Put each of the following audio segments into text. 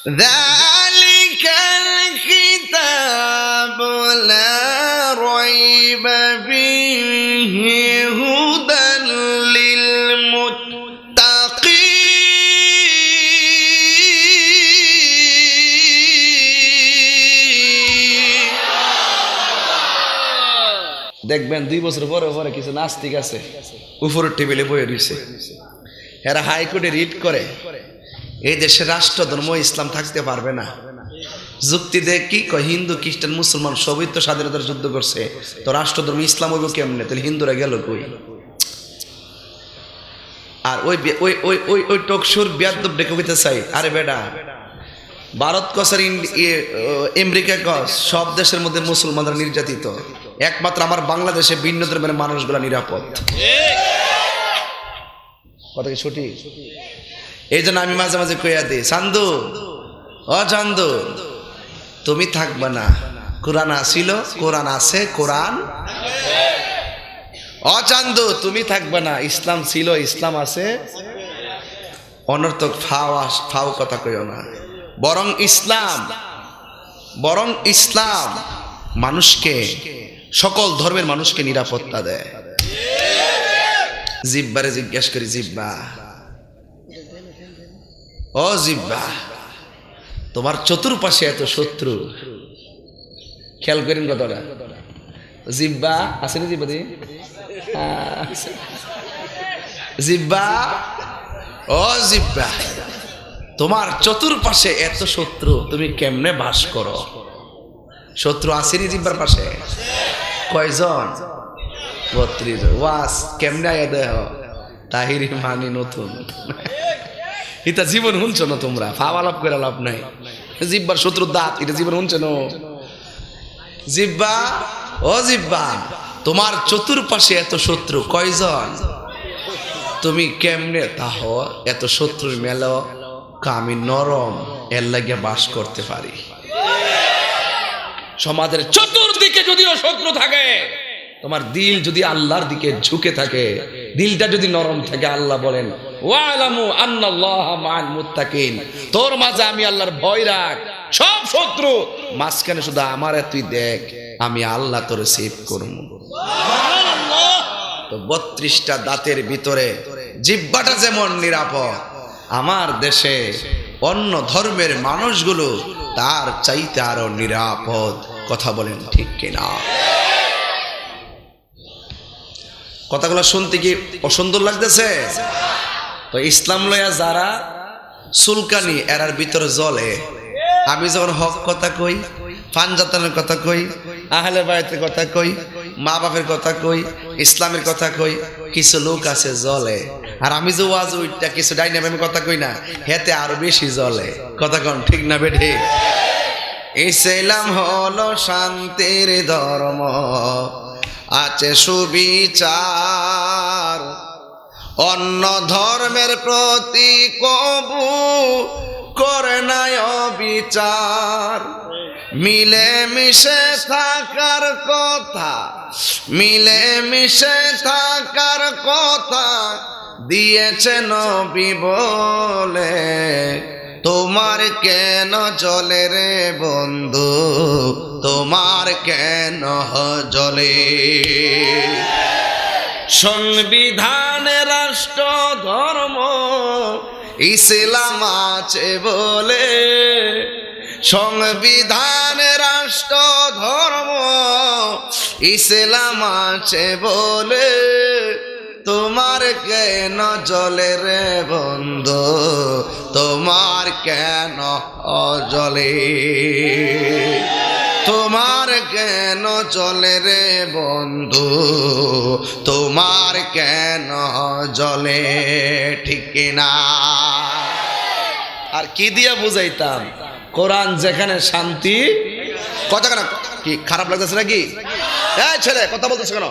ذلك الكتاب لا ريب فيه هدى للمتقين দেখবেন দুই বছর পরে পরে কিছু নাস্তিক আছে উপরের টেবিলে বয়ে রয়েছে এরা হাইকোর্টে রিট করে এই দেশে রাষ্ট্র ধর্ম ইসলাম থাকতে পারবে না। যুক্তি দেখ কি কয় হিন্দু খ্রিস্টান মুসলমান সবই তো স্বাধীনতার যুদ্ধ করছে। তো রাষ্ট্র ধর্ম ইসলাম হইব কেমনে? তাহলে হিন্দুরা গেল কই? আর ওই ওই ওই ওই ওই টকসুর বিয়াদ্দব ডেকে হইতে চাই। আরে বেডা ভারত কস আর ইন্ডি- ইয়ে, আমেরিকা কস সব দেশের মধ্যে মুসলমানরা নির্যাতিত। একমাত্র আমার বাংলাদেশে ভিন্ন ধর্মের মানুষগুলা নিরাপদ। কথা কি সঠিক? এই জন্য আমি মাঝে মাঝে কইয়া দিই, চান্দু, ও চান্দু, তুমি থাকবে না। কোরআন আসিল, কোরআন আছে, কোরআন ও চান্দু, তুমি থাকবে না। ইসলাম ছিল, ইসলাম আছে। অনর্থক ফাও ফাও কথা কইও না। বরং ইসলাম বরং ইসলাম মানুষকে, সকল ধর্মের মানুষকে নিরাপত্তা দেয়। জিব্বারে জিজ্ঞেস করি, জিব্বা ও জিব্বা, তোমার চতুর্পাশে এত শত্রু। খেয়াল করেন কথাটা। জিব্বা, আছে না জিব্বা? জিব্বা, ও জিব্বা, তোমার চতুর্পাশে এত শত্রু, তুমি কেমনে বাস করো? শত্রু আসেনি জিব্বার পাশে? কয়জন? বত্রিশ ওয়াস, কেমনে আয়া দেহ? তাহিরি মানি নতুন। এটা জীবন শুনছ না তোমরা? ফাওয়া লাভ করে লাভ নাই। জিব্বার শত্রুর দাঁত, এটা জীবন শুনছ না? জিব্বা? ও জিব্বা, তোমার চতুর্পাশে এত শত্রু কয়জন? তুমি কেমনে? তাহ, এত শত্রুর মেল আমি নরম, এর লাগে বাস করতে পারি। সমাজের চতুর্দিকে যদিও শত্রু থাকে তোমার দিল যদি আল্লাহর দিকে ঝুঁকে থাকে দিলটা যদি নরম থাকে আল্লাহ বলেন তোর মাঝে আমি আল্লাহর ভয় রাখ সব শত্রু। মাঝখানে শুধু আমার তুই দেখ আমি আল্লাহ তোর সেভ করব। তো বত্রিশটা দাঁতের ভিতরে জিব্বাটা যেমন নিরাপদ আমার দেশে অন্য ধর্মের মানুষগুলো তার চাইতে আরও নিরাপদ। কথা বলেন ঠিক কিনা? কথাগুলো শুনতে কি অসুন্দর লাগতেছে? তো ইসলাম লয়া যারা সুলকানি এরার ভিতরে জ্বলে। আমি যখন হক কথা কই পাঞ্জাতনের কথা কই, আহলে বায়তের কথা কই মা বাপের কথা কই, ইসলামের কথা কই, কিছু লোক আছে জ্বলে। আর আমি যে ওয়াজ ওইটা কিছু ডাইনামি কথা কই না, হেতে আরও বেশি জ্বলে। কথা কন ঠিক না বেঠে? ইসলাম হলো শান্তির ধর্ম। আছে সুবিচার। অন্য ধর্মের প্রতি কবু করে নাই অবিচার। মিলে মিশে থাকার কথা মিলে মিশে থাকার কথা দিয়েছে নবী বলে। তোমার কেন জলে রে বন্ধু? তোমার কেন জলে? সংবিধানে রাষ্ট্র, ধর্ম, ইসলাম আছে বলে। সংবিধান রাষ্ট্র, ধর্ম, ইসলাম আছে বলে। তোমার কেন জলে রে বন্ধু? তোমার কেন অজলে? তোমার কেন চলে রে বন্ধু? তোমার কেন জলে ঠিক না আর কি দিয়া বুঝাইতাম? কোরআন যেখানে শান্তি, কথা কেন? কি খারাপ লাগতেছে নাকি? এই ছেলে, কথা বলতেছে কেন?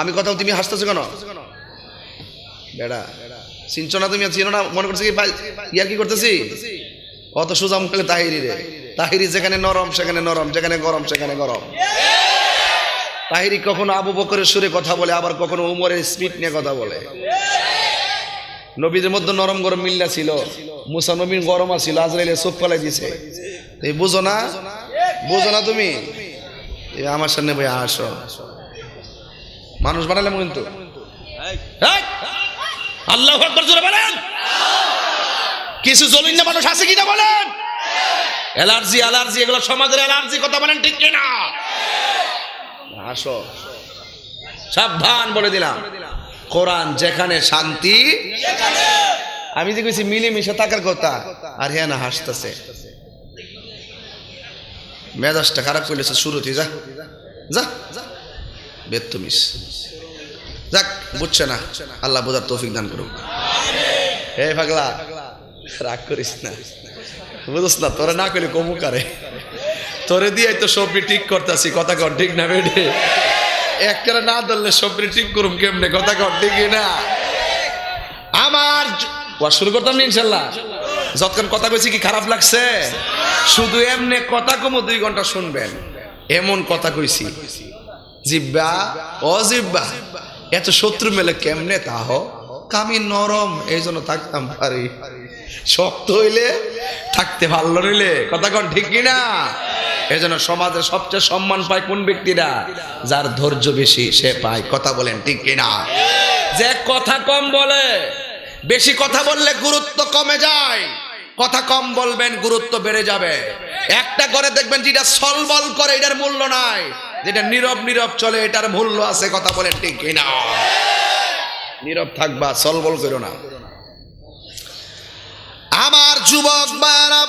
আমি কথা তুমি হাসতেছো কেন? বেড়া, চিনছো না তুমি? চিনো না? মনে করছ কি? ইয়ার কি করতেছি? অত সোজা মুখে তাহিরি রে। তাহিরি যেখানে নরম, সেখানে নরম, যেখানে গরম, সেখানে গরম। তাহিরি কখনো আবু বকরের সুরে কথা বলে, আবার কখনো উমরের স্পিড নিয়ে কথা বলে। নবীদের মধ্যে নরম গরম মিল্লা ছিল। মুসা নবীন গরম আছিল, আজরাইলে চোখ ফেলাই দিছে। এই বুঝো না? বুঝো না তুমি? আমার সামনে ভাই, আসো। মানুষ বানালাম কিন্তু! আল্লাহ কিছু জলিন না মানুষ আছে কিনা বলেন? অ্যালার্জি অ্যালার্জি এগুলো সমাজের অ্যালার্জি কথা বলেন ঠিক কিনা? আসো। সাবধান বলে দিলাম। কোরআন যেখানে শান্তি, আমি যে কইছি মিলেমিশে থাকার কথা, আর হ্যাঁ না হাসতেছে। মেজাজটা খারাপ করলেছে শুরুতে যা যা বেত্তমিস যাক, বুঝছে না, আল্লাহ বোঝার তৌফিক দান করুক। হে পাগলা রাগ করিস না। বুঝস না, তোরা না করলে কমু কারে? তোরে দিয়ে তো সবজি ঠিক করতেছি, কথা কর, ঠিক না বেডে? একটা না ধরলে সবজি ঠিক করুম কেমনে, কথা কর ঠিক না? আমার শুরু করতাম না ইনশাল্লাহ? যতক্ষণ কথা কইছি কি খারাপ লাগছে? শুধু এমনি কথা কমো, দুই ঘণ্টা শুনবেন। এমন কথা কইছি। জিব্বা, ও জিব্বা, এত শত্রু মেলে কেমনে তাহ কামি নরম, এই জন্য থাকতাম, পারি। শক্ত হইলে থাকতে ভালো রইলে। কথা কন ঠিক কিনা? এই জন্য সমাজে সবচেয়ে সম্মান পায় কোন ব্যক্তিরা? যার ধৈর্য বেশি, সে পায়। কথা বলেন ঠিক কিনা? যে কথা কম বলে, বেশি কথা বললে গুরুত্ব কমে যায়। কথা কম বলবেন, গুরুত্ব বেড়ে যাবে। একটা করে দেখবেন যেটা সলবল করে, এটার মূল্য নাই। যেটা নীরব নীরব চলে, এটার মূল্য আছে। কথা বলেন ঠিক কিনা? নীরব থাকবা, সলবল করো না। আমার যুবক বারা